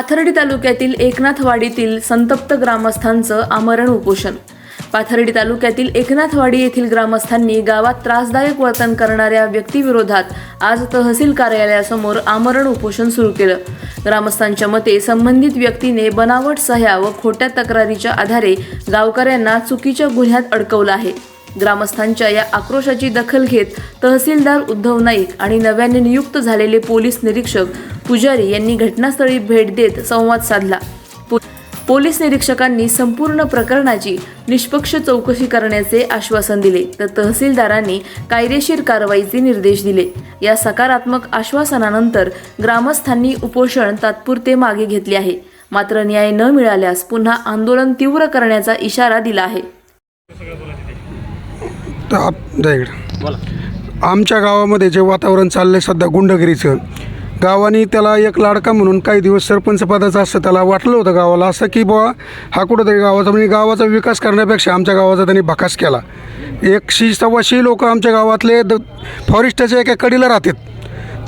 पाथर्डी तालुक्यातील एकनाथवाडीतील संतप्त ग्रामस्थांचं आमरण उपोषण. पाथर्डी तालुक्यातील एकनाथवाडी येथील ग्रामस्थांनी गावात त्रासदायक वर्तन करणाऱ्या व्यक्तीविरोधात आज तहसील कार्यालयासमोर आमरण उपोषण सुरू केलं. ग्रामस्थांच्या मते संबंधित व्यक्तीने बनावट सह्या व खोट्या तक्रारीच्या आधारे गावकऱ्यांना चुकीच्या गुन्ह्यात अडकवलं आहे. ग्रामस्थांच्या या आक्रोशाची दखल घेत तहसीलदार उद्धव नाईक आणि नव्याने नियुक्त झालेले पोलीस निरीक्षक पुजारी यांनी घटनास्थळी भेट देत संवाद साधला. पोलीस निरीक्षकांनी संपूर्ण प्रकरणाची निष्पक्ष चौकशी करण्याचे आश्वासन दिले तर तहसीलदारांनी कायदेशीर कारवाईचे निर्देश दिले. या सकारात्मक आश्वासनानंतर ग्रामस्थांनी उपोषण तात्पुरते मागे घेतले आहे. मात्र न्याय न मिळाल्यास पुन्हा आंदोलन तीव्र करण्याचा इशारा दिला आहे. आमच्या गावामध्ये जे वातावरण चाललंय सध्या गुंडगिरीचं गावाने त्याला एक लाडका म्हणून काही दिवस सरपंच पदाचं असं त्याला वाटलं होतं गावाला. असं की बुवा हा कुठंतरी गावाचा म्हणजे गावाचा विकास करण्यापेक्षा आमच्या गावाचा त्यांनी भकास केला. एकशे सव्वाशे लोक आमच्या गावातले द फॉरेस्टाच्या एका कडीला राहतात.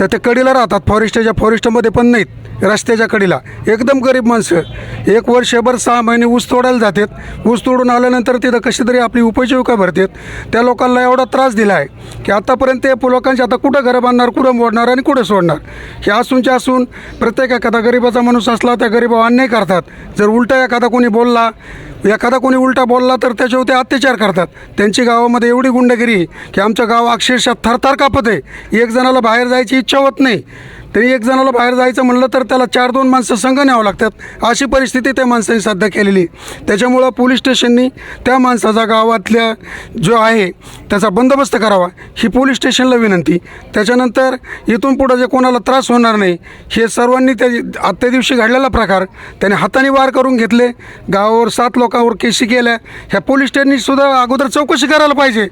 तर ते कडीला राहतात. फॉरेस्टच्या फॉरेस्टमध्ये पण नाहीत. रस्त्याच्या कडीला. एकदम गरीब माणसं. एक वर्षभर सहा महिने ऊस तोडायला जातात. ऊस तोडून आल्यानंतर तिथं कशी तरी आपली उपजीविका भरतात. त्या लोकांना एवढा त्रास दिला आहे की आतापर्यंत ते लोकांचे आता कुठं घरं बांधणार कुठं मोडणार आणि कुठं सोडणार? हे असूनच्या असून प्रत्येक एखादा गरिबाचा माणूस असला त्या गरीबावर अन्याय करतात. जर उलटा एखादा कोणी बोलला एखादा कोणी उलटा बोलला तर त्याच्यावर ते अत्याचार करतात. त्यांची गावामध्ये एवढी गुंडगिरी की आमचं गाव अक्षरशः थरथर कापत आहे. एक जणाला बाहेर जायची इच्छा होत नाही. तरी एक जणाला बाहेर जायचं म्हणलं तर त्याला चार दोन माणसं संघ न्यावं लागतात. अशी परिस्थिती त्या माणसाने सध्या केलेली. आहे. त्याच्यामुळं पोलीस स्टेशननी त्या माणसाचा गावातल्या जो आहे त्याचा बंदोबस्त करावा. ही पोलीस स्टेशनला विनंती. त्याच्यानंतर इथून पुढं जे कोणाला त्रास होणार नाही हे सर्वांनी त्या आजच्या दिवशी घडलेला प्रकार त्याने हाताने वार करून घेतले. गावावर सात लोकांवर केशी केल्या. ह्या पोलीस स्टेशननीसुद्धा अगोदर चौकशी करायला पाहिजे.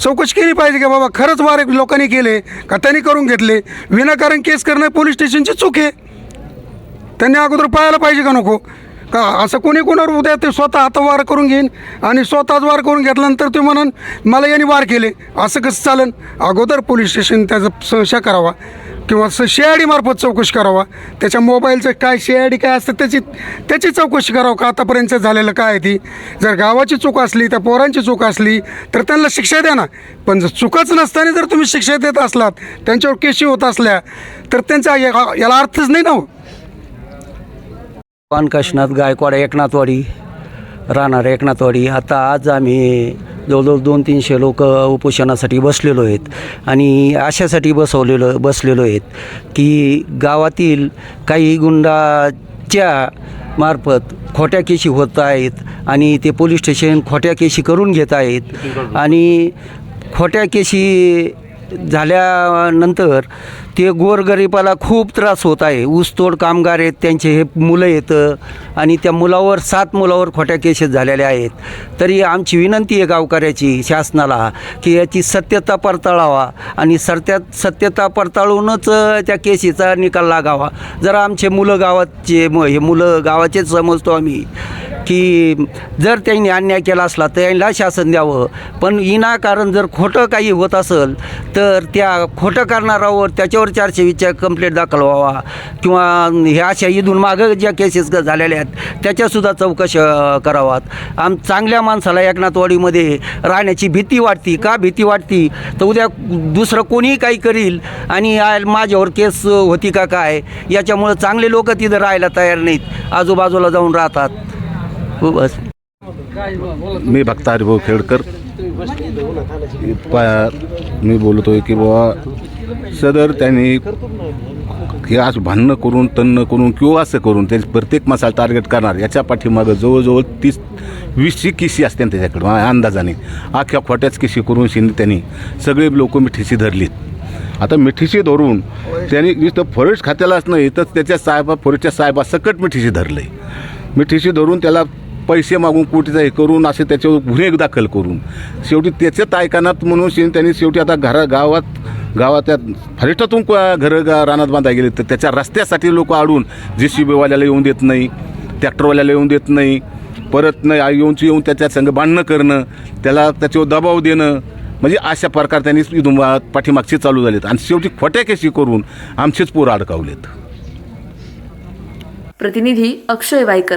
चौकशी केली पाहिजे की बाबा खरंच वार लोकांनी केले का त्यांनी करून घेतले? विनाकारण केस करणं पोलीस स्टेशनची चूक आहे. त्यांनी अगोदर पाहायला पाहिजे का नको? का असं कोणी कोणावर उद्या ते स्वतः हात वार करून घेईन? आणि स्वतःच वार करून घेतल्यानंतर ते म्हणून मला यांनी वार केले. असं कसं चालन? अगोदर पोलीस स्टेशन त्याचा संशय करावा किंवा स सी डीमार्फत चौकशी करावा. त्याच्या मोबाईलचं काय सी आय डी काय असतं त्याची त्याची चौकशी करावं का? आतापर्यंत झालेलं काय आहे ती? जर गावाची चूक असली त्या पोरांची चूक असली तर त्यांना शिक्षा द्या ना. पण जर चुकच नसताना जर तुम्ही शिक्षा देत असलात त्यांच्यावर केशी होत असल्या तर त्यांचा या- याला अर्थच नाही ना हो. काशीनाथ गायकवाड एकनाथवाडी राहणार एकनाथवाडी. आता आज आम्ही जवळजवळ दोन तीनशे लोक उपोषणासाठी बसलेलो आहेत आणि अशासाठी बसवलेलो बसलेलो आहेत की गावातील काही गुंडाच्या मार्फत खोट्या केशी होत आहेत आणि ते पोलीस स्टेशन खोट्या केशी करून घेत आहेत. आणि खोट्या केशी झाल्यानंतर ते गोरगरिबाला खूप त्रास होत आहे. ऊसतोड कामगार आहेत त्यांचे हे मुलं येतं आणि त्या मुलावर सात मुलावर खोट्या केसेस झालेल्या आहेत. तरी आमची विनंती आहे गावकऱ्याची शासनाला की याची सत्यता पडताळावा आणि सत्या सत्यता पडताळूनच त्या केसीचा निकाल लागावा. जरा आमचे मुलं गावाचे म- हे मुलं गावाचेच समजतो आम्ही. की जर त्यांनी अन्याय केला असला तर यांना शासन द्यावं. पण विनाकारण जर खोटं काही होत असेल तर त्या खोटं करणारावर त्याच्यावर चारशे वीसच्या कंप्लेंट दाखल व्हावा. किंवा ह्या अशा इथून मागं ज्या केसेस झालेल्या आहेत त्याच्यासुद्धा चौकश करावात. आम चांगल्या माणसाला एकनाथवाडीमध्ये राहण्याची भीती वाटती. का भीती वाटती? तर उद्या दुसरं कोणीही काही करील आणि माझ्यावर केस होती का काय? याच्यामुळं चांगले लोक तिथं राहायला तयार नाहीत. आजूबाजूला जाऊन राहतात. हो बस मी भक्त हरिभाऊ खेडकर. मी बोलतोय की बाबा सदर त्यांनी हे असं भांडणं करून तन्न करून किंवा असं करून ते प्रत्येक मसाला टार्गेट करणार. याच्या पाठीमागं जवळजवळ तीस वीसची किशी असते त्याच्याकडं अंदाजाने. अख्ख्या खोट्याच किशी करून शिंदे त्यांनी सगळे लोक मिठीशी धरलीत. आता मिठीशी धरून त्यांनी नुसतं फॉरेस्ट खात्यालाच नाही तर त्याच्या साहेबा फॉरेस्टच्या साहेबा सकट मिठीशी धरलं. आहे मिठीशी धरून त्याला पैसे मागून कोटीचा हे करून असे त्याच्यावर गुन्हे दाखल करून. शेवटी त्याच्यात ऐकानात म्हणून त्यांनी शेवटी आता घरा गावात गावाच्या फरेस्टातून घरं गा रानात बांधा गेले तर त्याच्या रस्त्यासाठी लोक आडून जे सी बीवाल्याला येऊन देत नाही ट्रॅक्टरवाल्याला येऊन देत नाही परत नाही येऊनची येऊन त्याच्या संघ बांधणं करणं त्याला त्याच्यावर दबाव देणं. म्हणजे अशा प्रकार त्यांनी इथून पाठीमागचे चालू झालेत. आणि शेवटी खोट्या करून आमचेच पोरं अडकावलेत. प्रतिनिधी अक्षय वायकर.